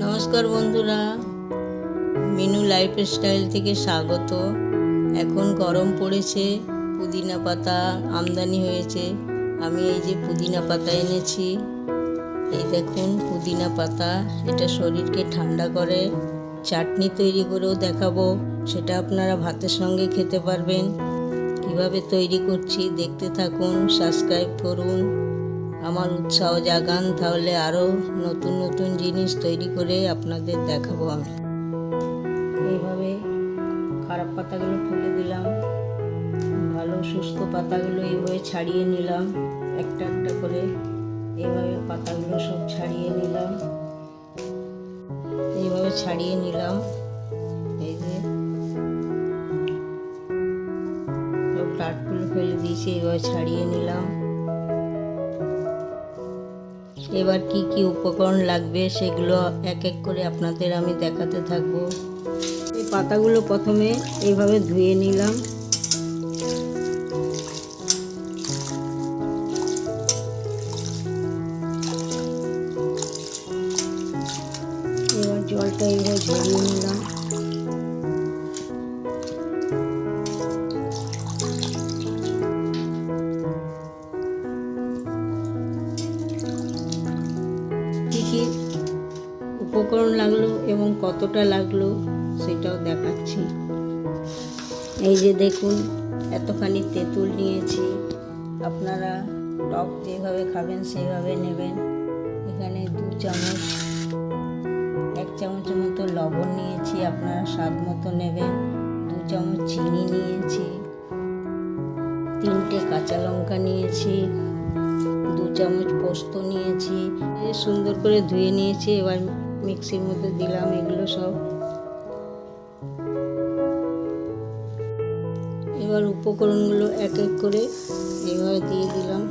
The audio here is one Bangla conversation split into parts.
নমস্কার বন্ধুরা। মিনু লাইফ স্টাইল থেকে স্বাগত। এখন গরম পড়েছে, পুদিনা পাতা আমদানি হয়েছে। আমি এই যে পুদিনা পাতা এনেছি, এই দেখুন পুদিনা পাতা। এটা শরীরকে ঠান্ডা করে। চাটনি তৈরি করেও দেখাবো, সেটা আপনারা ভাতের সঙ্গে খেতে পারবেন। কীভাবে তৈরি করছি দেখতে থাকুন, সাবস্ক্রাইব করুন। আমার উৎসাহ জাগান, তাহলে আরও নতুন নতুন জিনিস তৈরি করে আপনাদের দেখাবো আমি। এইভাবে খারাপ পাতাগুলো ফেলে দিলাম, ভালো সুস্থ পাতাগুলো এইভাবে ছাড়িয়ে নিলাম, একটা একটা করে এইভাবে পাতাগুলো সব ছাড়িয়ে নিলাম। এইভাবে ছাড়িয়ে নিলাম, এই যে সব ডাটগুলো ফেলে দিয়েছি, এইভাবে ছাড়িয়ে নিলাম। এবার কি কি উপকরণ লাগবে সেগুলো এক এক করে আপনাদের আমি দেখাতে থাকব। এই পাতাগুলো প্রথমে এইভাবে ধুয়ে নিলাম। এবার জলটা এইভাবে ঝরিয়ে নিলাম। উপকরণ লাগল এবং কতটা লাগল সেটাও দেখাচ্ছি। এই যে দেখুন, এতখানি তেঁতুল নিয়েছি। আপনারা টক যেভাবে খাবেন সেভাবে নেবেন। এখানে দু চামচ, এক চামচের মতো লবণ নিয়েছি, আপনারা স্বাদ মতো নেবেন। দু চামচ চিনি নিয়েছি। তিনটে কাঁচা লঙ্কা নিয়েছি। দু চামচ পোস্ত নিয়েছি। সুন্দর করে ধুয়ে নিয়েছি। এবার মিক্সির মধ্যে দিলাম, এগুলো সব। এবার উপকরণগুলো এক এক করে এইভাবে দিয়ে দিলাম।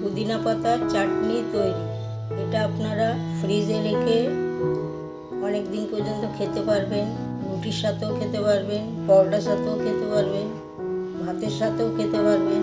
পুদিনা পাতার চাটনি তৈরি। এটা আপনারা ফ্রিজে রেখে অনেক দিন পর্যন্ত খেতে পারবেন, রুটির সাথেও খেতে পারবেন, পরোটার সাথেও খেতে পারবেন, ভাতের সাথেও খেতে পারবেন।